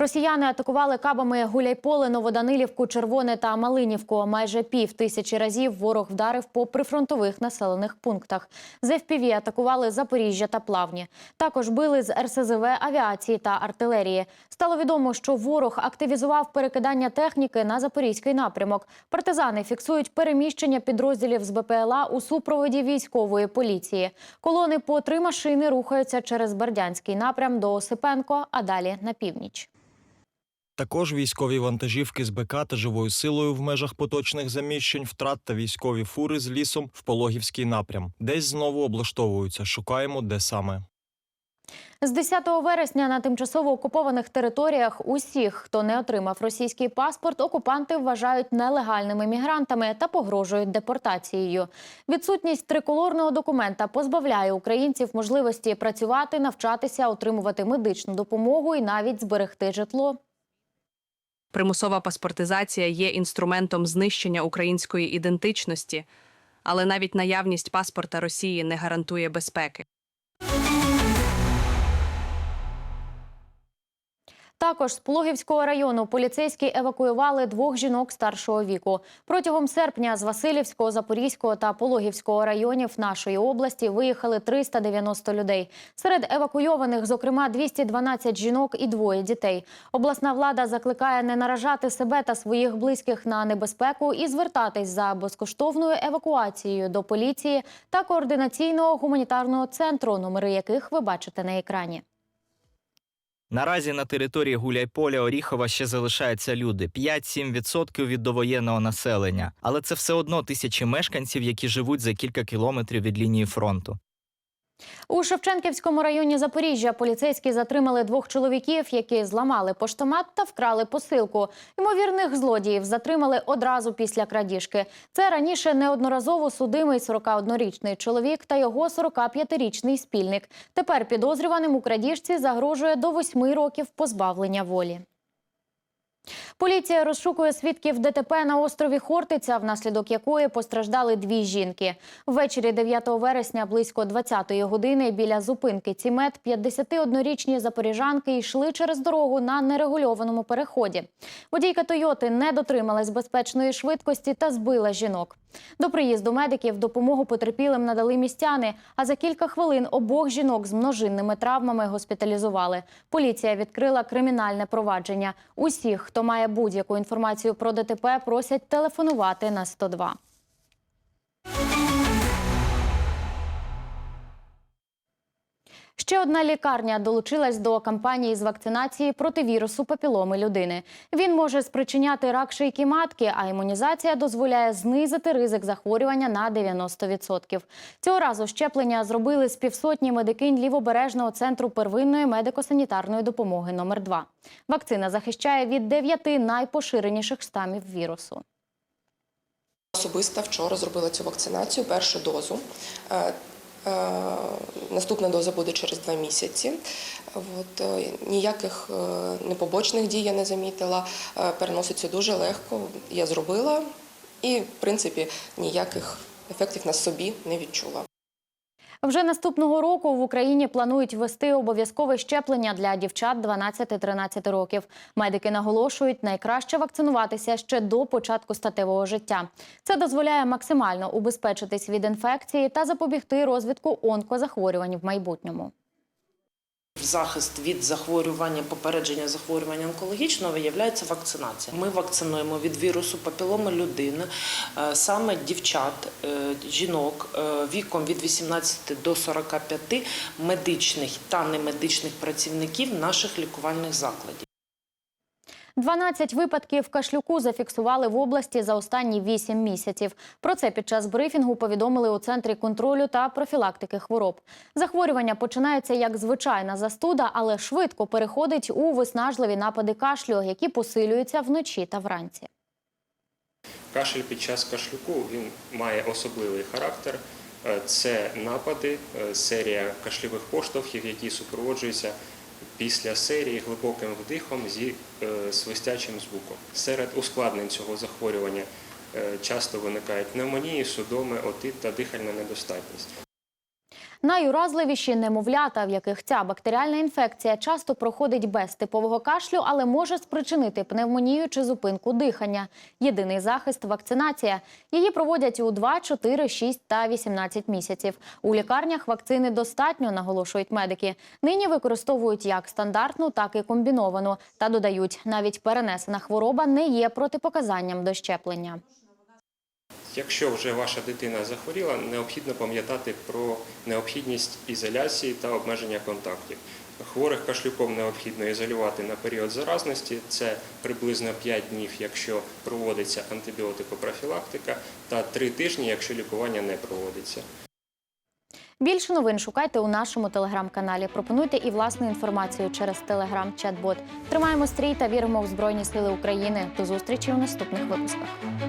Росіяни атакували кабами Гуляйполе, Новоданилівку, Червоне та Малинівку. Майже пів тисячі разів ворог вдарив по прифронтових населених пунктах. З ФПВ атакували Запоріжжя та Плавні. Також били з РСЗВ авіації та артилерії. Стало відомо, що ворог активізував перекидання техніки на запорізький напрямок. Партизани фіксують переміщення підрозділів з БПЛА у супроводі військової поліції. Колони по три машини рухаються через Бердянський напрям до Осипенко, а далі на північ. Також військові вантажівки з БК та живою силою в межах поточних заміщень, втрат та військові фури з лісом в Пологівський напрям. Десь знову облаштовуються. Шукаємо, де саме. З 10 вересня на тимчасово окупованих територіях усіх, хто не отримав російський паспорт, окупанти вважають нелегальними мігрантами та погрожують депортацією. Відсутність триколорного документа позбавляє українців можливості працювати, навчатися, отримувати медичну допомогу і навіть зберегти житло. Примусова паспортизація є інструментом знищення української ідентичності, але навіть наявність паспорта Росії не гарантує безпеки. Також з Пологівського району поліцейські евакуювали двох жінок старшого віку. Протягом серпня з Васильівського, Запорізького та Пологівського районів нашої області виїхали 390 людей. Серед евакуйованих, зокрема, 212 жінок і двоє дітей. Обласна влада закликає не наражати себе та своїх близьких на небезпеку і звертатись за безкоштовною евакуацією до поліції та координаційного гуманітарного центру, номери яких ви бачите на екрані. Наразі на території Гуляйполя Оріхова ще залишаються люди 5-7% від довоєнного населення, але це все одно тисячі мешканців, які живуть за кілька кілометрів від лінії фронту. У Шевченківському районі Запоріжжя поліцейські затримали двох чоловіків, які зламали поштомат та вкрали посилку. Ймовірних злодіїв затримали одразу після крадіжки. Це раніше неодноразово судимий 41-річний чоловік та його 45-річний спільник. Тепер підозрюваним у крадіжці загрожує до 8 років позбавлення волі. Поліція розшукує свідків ДТП на острові Хортиця, внаслідок якої постраждали дві жінки. Ввечері 9 вересня близько 20-ї години біля зупинки Цімет 51-річні запоріжанки йшли через дорогу на нерегульованому переході. Водійка Тойоти не дотрималась безпечної швидкості та збила жінок. До приїзду медиків допомогу потерпілим надали містяни, а за кілька хвилин обох жінок з множинними травмами госпіталізували. Поліція відкрила кримінальне провадження. Усіх, хто має будь-яку інформацію про ДТП, просять телефонувати на 102. Ще одна лікарня долучилась до кампанії з вакцинації проти вірусу папіломи людини. Він може спричиняти рак шийки матки, а імунізація дозволяє знизити ризик захворювання на 90%. Цього разу щеплення зробили з півсотні медикинь лівобережного центру первинної медико-санітарної допомоги номер 2 Вакцина захищає від дев'яти найпоширеніших штамів вірусу. Особисто вчора зробила цю вакцинацію, першу дозу. Е, Наступна доза буде через два місяці. От, е, ніяких е, непобочних дій я не замітила. Переноситься дуже легко. Я зробила і, в принципі, ніяких ефектів на собі не відчула. Вже наступного року в Україні планують ввести обов'язкове щеплення для дівчат 12-13 років. Медики наголошують, найкраще вакцинуватися ще до початку статевого життя. Це дозволяє максимально убезпечитись від інфекції та запобігти розвитку онкозахворювань в майбутньому. Захист від захворювання, попередження захворювання онкологічного виявляється вакцинація. Ми вакцинуємо від вірусу папіломи людини, е, саме дівчат, е, жінок е, віком від 18 до 45 медичних та немедичних працівників наших лікувальних закладів. 12 випадків кашлюку зафіксували в області за останні 8 місяців. Про це під час брифінгу повідомили у центрі контролю та профілактики хвороб. Захворювання починається як звичайна застуда, але швидко переходить у виснажливі напади кашлю, які посилюються вночі та вранці. Кашель під час кашлюку він має особливий характер. Е, Це напади, е, серія кашльових поштовхів, які супроводжуються після серії глибоким вдихом зі е, свистячим звуком. Серед ускладнень цього захворювання е, часто виникають пневмонії, судоми, отит та дихальна недостатність. Найуразливіші немовлята, в яких ця бактеріальна інфекція часто проходить без типового кашлю, але може спричинити пневмонію чи зупинку дихання. Єдиний захист вакцинація. Її проводять у 2, 4, 6 та 18 місяців. У лікарнях вакцини достатньо, наголошують медики. Нині використовують як стандартну, так і комбіновану. Та додають, навіть перенесена хвороба не є протипоказанням до щеплення. Якщо вже ваша дитина захворіла, необхідно пам'ятати про необхідність ізоляції та обмеження контактів. Хворих кашлюком необхідно ізолювати на період заразності. Це приблизно 5 днів, якщо проводиться антибіотикопрофілактика, та 3 тижні, якщо лікування не проводиться. Більше новин шукайте у нашому телеграм-каналі. Пропонуйте і власну інформацію через телеграм-чат-бот. Тримаємо стрій та віримо в Збройні Сили України. До зустрічі у наступних випусках.